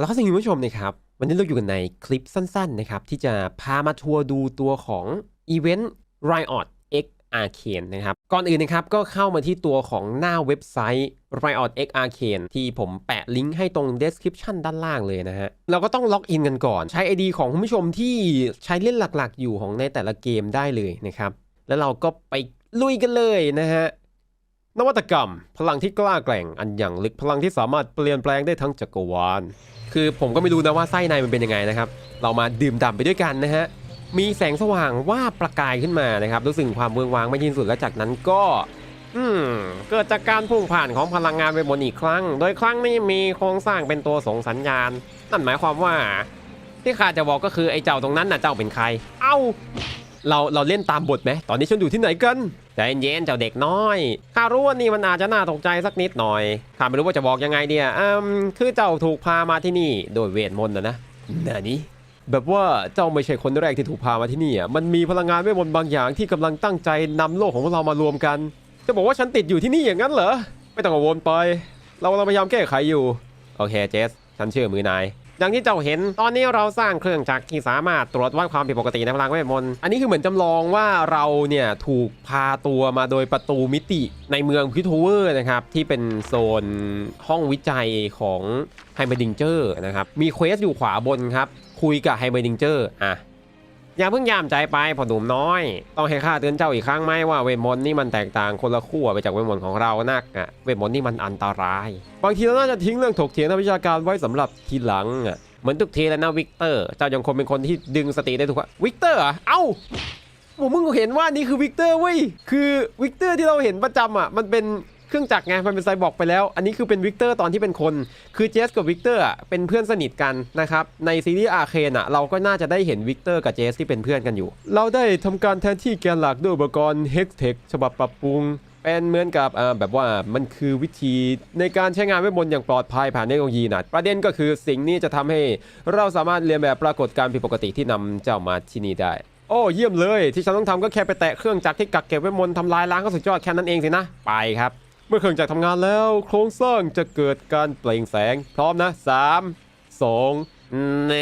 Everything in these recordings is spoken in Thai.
เอาละครับคุณผู้ชมนะครับวันนี้เราอยู่กันในคลิปสั้นๆนะครับที่จะพามาทัวร์ดูตัวของอีเวนต์ Riot X Arcane นะครับก่อนอื่นนะครับก็เข้ามาที่ตัวของหน้าเว็บไซต์ Riot X Arcane ที่ผมแปะลิงก์ให้ตรง description ด้านล่างเลยนะฮะเราก็ต้องล็อกอินกันก่อนใช้ ID ของคุณผู้ชมที่ใช้เล่นหลักๆ อยู่ของในแต่ละเกมได้เลยนะครับแล้วเราก็ไปลุยกันเลยนะฮะ นวัตกรรม พลังที่กล้าแกร่งอันอย่างลึกพลังที่สามารถเปลี่ยนแปลงได้ทั้งจักรวาล คือผมก็ไม่รู้นะว่าไส้ในมันเป็นยังไงนะครับ เรามาดื่มด่ำไปด้วยกันนะฮะ มีแสงสว่างว่าประกายขึ้นมานะครับรู้สึกความเบืองวางไม่ยินสุดและจากนั้นก็ อืม เกิดจากการพุ่งผ่านของพลังงานเวทมนอีกครั้ง โดยครั้งนี้มีโครงสร้างเป็นตัวส่งสัญญาณ นั่นหมายความว่า ที่ข้าจะบอกก็คือไอ้เจ้าตรงนั้นน่ะเจ้าเป็นใคร เอ้า เราเราเล่นตามบทไหมตอนนี้ฉันอยู่ที่ไหนกัน ใจเย็นๆเจ้าเด็กน้อยข้ารู้ว่านี่มันอาจจะน่าตกใจสักนิดหน่อยข้าไม่รู้ว่าจะบอกยังไงเดียอืมคือเจ้าถูกพามาที่นี่โดยเวทมนต์นะนะนี่แบบว่าเจ้าไม่ใช่คนแรกที่ถูกพามาที่นี่อะมันมีพลังงานเวทมนต์บางอย่างที่กำลังตั้งใจนำโลกของพวกเรามารวมกัน จะบอกว่าฉันติดอยู่ที่นี่อย่างนั้นเหรอไม่ต้องกังวลไป เราเราพยายามแก้ไขอยู่โอเคเจสฉันเชื่อมือนาย อย่างที่เจ้าเห็น ตอนนี้เราสร้างเครื่องจักรที่สามารถตรวจวัดความผิดปกติในพลังเวทมนต์อันนี้คือเหมือนจำลองว่าเราเนี่ยถูกพาตัวมาโดยประตูมิติในเมืองพิทูเวอร์นะครับที่เป็นโซนห้องวิจัยของไฮเบอร์ดิงเจอร์นะครับมีเควสอยู่ขวาบนครับคุยกับไฮเบอร์ดิงเจอร์อะ อย่าเพิ่งยามใจไปพอหนุ่มน้อย ต้องให้ข้าเตือนเจ้าอีกครั้งไหมว่าเวทมนต์นี่มันแตกต่างคนละขั้วไปจากเวทมนต์ของเรานักอะเวทมนต์นี่มันอันตราย บางทีเราน่าจะทิ้งเรื่องถกเถียงทางวิชาการไว้สำหรับทีหลังอะเหมือนทุกทีแล้วนะวิกเตอร์เจ้ายังคงเป็นคนที่ดึงสติได้ทุกวันวิกเตอร์อะเอ้าผมมึงเห็นว่านี่คือวิกเตอร์เว้ยคือวิกเตอร์ที่เราเห็นประจำอะมันเป็น เครื่องจักรไงมันเป็นไซบอร์กไปแล้ว อันนี้คือเป็นวิกเตอร์ตอนที่เป็นคน คือเจสกับวิกเตอร์เป็นเพื่อนสนิทกันนะครับ ในซีรีส์อาเคนอะเราก็น่าจะได้เห็นวิกเตอร์กับเจสที่เป็นเพื่อนกันอยู่ เราได้ทำการแทนที่แกนหลักด้วยอุปกรณ์ Hextech ฉบับปรับปรุงเป็นเหมือนกับอ่าแบบว่ามันคือวิธีในการใช้งานเวทมนต์อย่างปลอดภัยผ่านเทคโนโลยีนะประเด็นก็คือสิ่งนี้จะทำให้เราสามารถเรียนแบบปรากฏการณ์ผิดปกติที่นำเจ้ามาที่นี่ได้ โอ้เยี่ยมเลย ที่ฉันต้องทำก็แค่ไปแตะเครื่องจักรที่กักเก็บเวทมนต์ทำลายล้างก็สุดยอดแค่นั้นเองสินะ ไปครับ เมื่อเครื่องจักรทำงานแล้ว โครงสร้างจะเกิดการเปล่งแสง พร้อมนะ3 2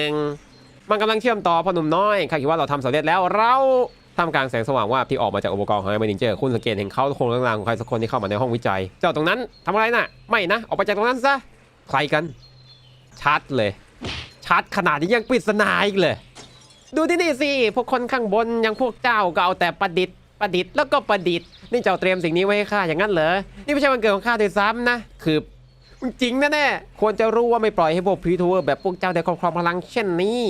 1มันกำลังเชื่อมต่อพอหนุ่มน้อยข้าคิดว่าเราทำสำเร็จแล้วเราทำกลางแสงสว่างว่าที่ออกมาจากอุปกรณ์ของไอ้เมนิเจอร์คุณสังเกตเห็นเขาโครงล่างของใครสักคนที่เข้ามาในห้องวิจัย เจ้าตรงนั้นทำอะไรน่ะ ไม่นะ ออกไปจากตรงนั้นซะ ใครกัน ชัดเลย ชัดขนาดนี้ยังปริศนาอีกเลย ดูที่นี่สิ พวกคนข้างบนยังพวกเจ้าก็เอาแต่ประดิษฐ์ ประดิษฐ์แล้วก็ประดิษฐ์นี่เจ้าเตรียมสิ่งนี้ไว้ให้ข้าอย่างนั้นเหรอ นี่ไม่ใช่วันเกิดของข้าด้วยซ้ำนะ คือมึงจริงนะแน่ๆควรจะรู้ว่าไม่ปล่อยให้พวกพีทเวอร์แบบพวกเจ้าได้ครอบครองพลังเช่นนี้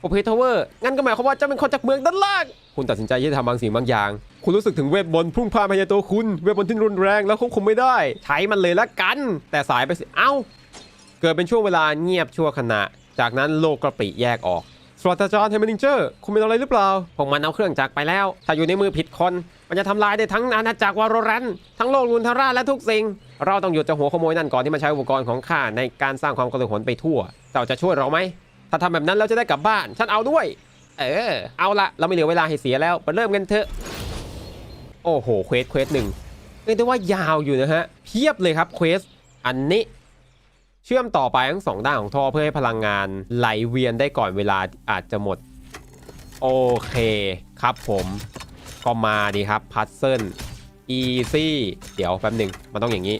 พวกพีทเวอร์งั้นก็หมายความว่าเจ้าเป็นคนจากเมืองด้านล่าง คุณตัดสินใจที่จะทำบางสิ่งบางอย่าง คุณรู้สึกถึงเวทมนต์พุ่งพล่านมาในตัวคุณ เวทมนต์ที่รุนแรงแล้วควบคุมไม่ได้ ใช้มันเลยละกัน แต่สายไปสิ เอ้า เกิดเป็นช่วงเวลาเงียบชั่วขณะ จากนั้นโลกกระปริแยกออก สวัสดีอาจารย์เฮมินิงเจอร์คุณเป็นอะไรหรือเปล่าพวกมันเอาเครื่องจักรไปแล้ว ถ้าอยู่ในมือผิดคน มันจะทำลายได้ทั้งอาณาจักรวาโรแรนทั้งโลกลุนทาราและทุกสิ่ง เราต้องหยุดเจะหัวขโมยนั่นก่อนที่มันใช้อุปกรณ์ของข้าในการสร้างความกระตือรือร้นไปทั่วเจ้าจะช่วยเราไหมถ้าทำแบบนั้นเราจะได้กลับบ้าน ฉันเอาด้วย เออ เอาละเราไม่เหลือเวลาให้เสียแล้วมาเริ่มกันเถอะ โอ้โหเควสเควสหนึ่งเรียกได้ว่ายาวอยู่นะฮะเพียบเลยครับเควสอันนี้ เชื่อมต่อไปทั้งสองด้านของท่อเพื่อให้พลังงานไหลเวียนได้ก่อนเวลาอาจจะหมด โอเคครับผมก็มาดีครับพัซเซิลอีซี่เดี๋ยวแป๊บหนึ่งมันต้องอย่างนี้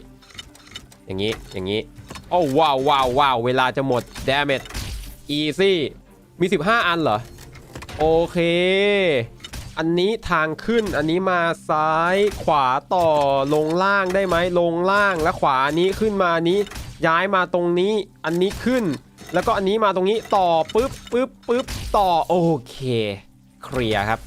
อย่างนี้อย่างนี้โอ้ว้าวว้าวว้าวเวลาจะหมด damage easy มี 15 อันเหรอ โอเค อันนี้ทางขึ้นอันนี้มาซ้ายขวาต่อลงล่างได้ไหมลงล่างแล้วขวานี้ขึ้นมานี้ ย้ายมาตรงนี้อันนี้ขึ้น แล้วก็อันนี้มาตรงนี้ต่อปึ๊บปึ๊บปึ๊บต่อโอเคเคลียร์ครับ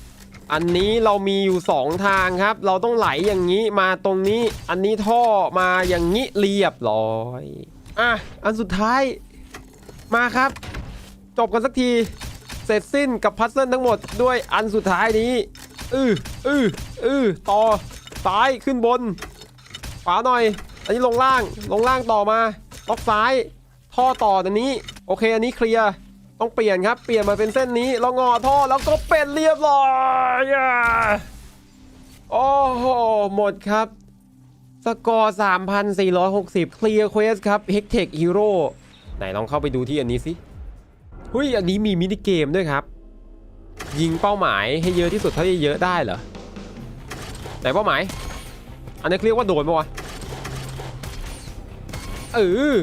อันนี้เรามีอยู่ 2 ทางครับ เราต้องไหลอย่างนี้มาตรงนี้ อันนี้ท่อมาอย่างนี้เรียบร้อยอะอันสุดท้ายมาครับ จบกันสักทีเสร็จสิ้นกับพัซเซิลทั้งหมดด้วยอันสุดท้ายนี้อืออืออือต่อซ้ายขึ้นบนขวาหน่อย อันนี้ลงล่าง ลงล่างต่อมาล็อกซ้าย ท่อต่ออันนี้ โอเค อันนี้เคลียร์ ต้องเปลี่ยนครับ เปลี่ยนมาเป็นเส้นนี้แล้วงอท่อแล้วก็เป็นเรียบร้อยโอ้โห หมดครับ สกอร์ 3,460 เคลียร์เควสครับ h e c t e c Hero ไหนลองเข้าไปดูที่อันนี้สิเฮ้ย อันนี้มีมินิเกมด้วยครับ ยิงเป้าหมายให้เยอะที่สุดเท่าที่เยอะได้เหรอ ไหนเป้าหมาย อันนี้เรียกว่าโดนปะวะ เออ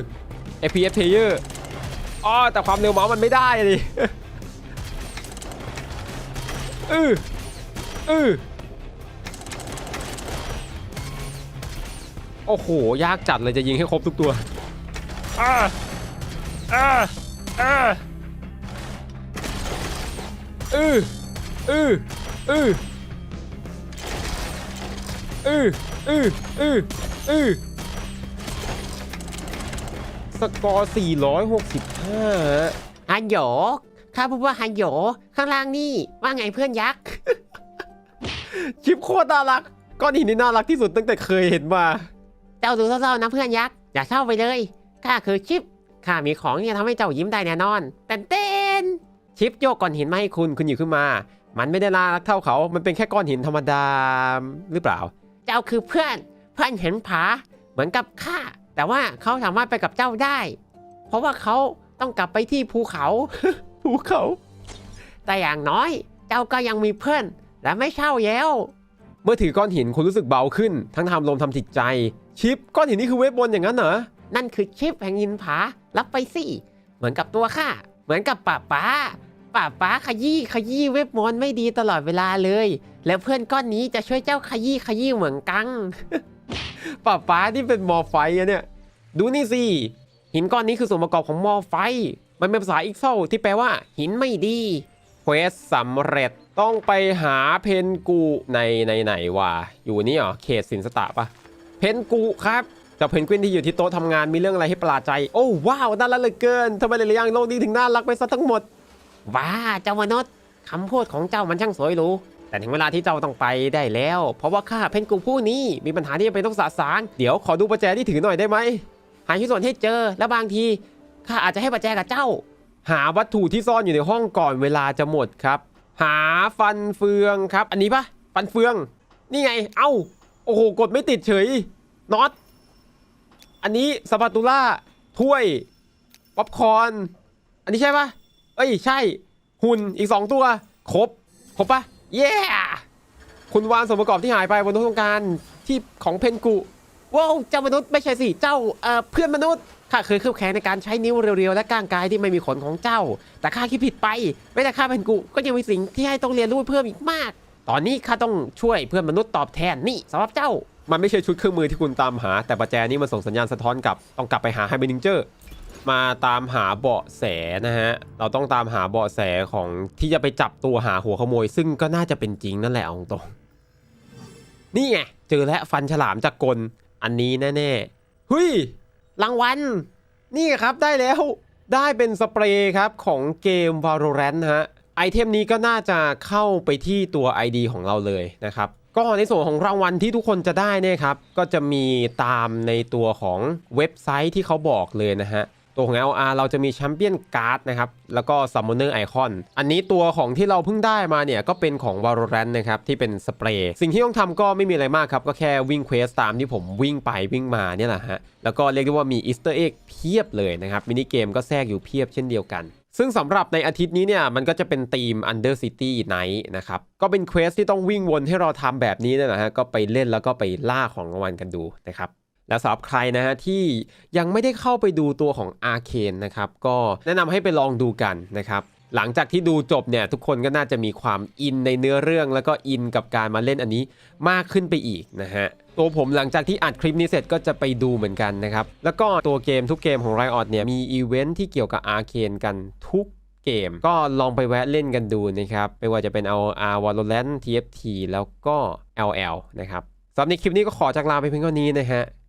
FPS player อ๋อแต่ความเร็วเมาส์มันไม่ได้ดิเออเออโอ้โห ยากจัดเลยจะยิงให้ครบทุกตัวอ่าอ่าอ่าเออเออเออเออเออเออเออ สกอร์ 465ฮันโหยข้าพูดว่าฮันโหยข้างล่างนี่ ว่าไงเพื่อนยักษ์ ชิปโคตรน่ารัก ก้อนหินนี่น่ารักที่สุดตั้งแต่เคยเห็นมา เจ้าดูเศร้าๆนะเพื่อนยักษ์ อย่าเศร้าไปเลย ข้าคือชิป ข้ามีของที่จะทำให้เจ้ายิ้มได้แน่นอน เต้นเต้นชิปโยกก้อนหินมาให้คุณ คุณหยิบขึ้นมา มันไม่ได้น่ารักเท่าเขา มันเป็นแค่ก้อนหินธรรมดาหรือเปล่า เจ้าคือเพื่อน เพื่อนเห็นผา เหมือนกับข้า แต่ว่าเขาสามารถไปกับเจ้าได้ เพราะว่าเขาต้องกลับไปที่ภูเขา ภูเขา แต่อย่างน้อยเจ้าก็ยังมีเพื่อน และไม่เศร้าแล้ว เมื่อถือก้อนหินคุณรู้สึกเบาขึ้น ทั้งทำลมทำจิตใจ ชิปก้อนหินนี่คือเวทบนต์อย่างนั้นเหรอ นั่นคือชิปแห่งยินผา รับไปสิ เหมือนกับตัวข้า เหมือนกับป้าป้าป้าป้าขยี้ขยี้เว็บมนต์ไม่ดีตลอดเวลาเลย แล้วเพื่อนก้อนนี้จะช่วยเจ้าขยี้ขยี้เหมือนกัง ป้าป้าที่เป็นมอไฟอะเนี่ย ดูนี่สิ หินก้อนนี้คือส่วนประกอบของมอไฟ มันเป็นภาษาอีกเซลที่แปลว่า หินไม่ดีเควสสำเร็จต้องไปหาเพนกูในในไหนวะอยู่นี่เหรอเขตสินสตะปะเพนกูครับจ้าเพนกวินที่อยู่ที่โต๊ะทำงานมีเรื่องอะไรให้ประหลาดใจ โอ้ว้าวน่ารักเหลือเกินทำไมหลายอย่างโลกนี้ถึงน่ารักไปซะทั้งหมดว้าเจ้ามนุษย์คำพูดของเจ้ามันช่างสวยหรู แต่ถึงเวลาที่เจ้าต้องไปได้แล้ว เพราะว่าข้าเพนกูผู้นี้มีปัญหาที่จะเป็นต้องสะสางเดี๋ยวขอดูประแจที่ถือหน่อยได้ไหมหาชิ้นส่วนให้เจอและบางทีข้าอาจจะให้ประแจกับเจ้า หาวัตถุที่ซ่อนอยู่ในห้องก่อนเวลาจะหมดครับ หาฟันเฟืองครับ อันนี้ปะฟันเฟือง นี่ไง เอ้า โอ้โหกดไม่ติดเฉยน็อตอันนี้สปาตูล่าถ้วยป๊อปคอนอันนี้ใช่ปะเอ้ยใช่ หุ่นอีก 2 ตัว ครบ ครบปะ เย้คุณวางส่วนประกอบที่หายไปบนโต๊ะทำการที่ของเพนกุว้าวเจ้ามนุษย์ไม่ใช่สิเจ้าเอ่อเพื่อนมนุษย์ข้าเคยคืบแข็งในการใช้นิ้วเรียวๆ และก้างกายที่ไม่มีขนของเจ้า แต่ข้าคิดผิดไปไม่แต่ข้าเป็นกูก็ยังมีสิ่งที่ให้ต้องเรียนรู้เพิ่มอีกมาก ตอนนี้ข้าต้องช่วยเพื่อนมนุษย์ตอบแทนนี่สำหรับเจ้า มันไม่ใช่ชุดเครื่องมือที่คุณตามหา แต่ประแจนี้มันส่งสัญญาณสะท้อนกลับต้องกลับไปหาไฮเบนิงเจอร์ มาตามหาเบาะแสนะฮะ เราต้องตามหาเบาะแสของที่จะไปจับตัวหาหัวขโมย ซึ่งก็น่าจะเป็นจริงนั่นแหละอาตรงนี่ไงเจอแล้วฟันฉลามจากกลอันนี้แน่ๆเฮ้ยรางวัลนี่ครับได้แล้วได้เป็นสเปรย์ครับของเกม Valorant ฮะไอเทมนี้ก็น่าจะเข้าไปที่ตัว ID ของเราเลยนะครับ ก็ในส่วนของรางวัลที่ทุกคนจะได้เนี่ยครับ ก็จะมีตามในตัวของเว็บไซต์ที่เขาบอกเลยนะฮะ ตัวของ LR เราจะมีแชมเปี้ยนการ์ดนะครับ แล้วก็ Summoner Icon อันนี้ตัวของที่เราเพิ่งได้มาเนี่ย ก็เป็นของ Valorant นะครับ ที่เป็นสเปรย์ สิ่งที่ต้องทำก็ไม่มีอะไรมากครับ ก็แค่วิ่งเควสตามที่ผมวิ่งไปวิ่งมาเนี่ยแหละฮะ แล้วก็เรียกได้ว่ามีอีสเตอร์เอ็กเพียบเลยนะครับ มินิเกมก็แทรกอยู่เพียบเช่นเดียวกันซึ่งสำหรับในอาทิตย์นี้เนี่ย มันก็จะเป็นธีม Under City Night นะครับ ก็เป็นเควสที่ต้องวิ่งวนให้เราทำแบบนี้นะฮะก็ไปเล่นแล้วก็ไปล่าของรางวัลกันดูนะครับ และสำหรับใครนะฮะที่ยังไม่ได้เข้าไปดูตัวของ Arcane นะครับก็แนะนำให้ไปลองดูกันนะครับหลังจากที่ดูจบเนี่ยทุกคนก็น่าจะมีความอินในเนื้อเรื่อง แล้วก็อินกับการมาเล่นอันนี้มากขึ้นไปอีกนะฮะตัวผมหลังจากที่อัดคลิปนี้เสร็จก็จะไปดูเหมือนกันนะครับแล้วก็ตัวเกมทุกเกมของ Riot เนี่ยมีอีเวนท์ที่เกี่ยวกับ Arcane กันทุกเกม ก็ลองไปแวะเล่นกันดูนะครับไม่ว่าจะเป็น LR Valorant TFT แล้วก็ LL นะครับสำหรับในคลิปนี้ก็ขอจากลาไปเพียงเท่านี้นะฮะ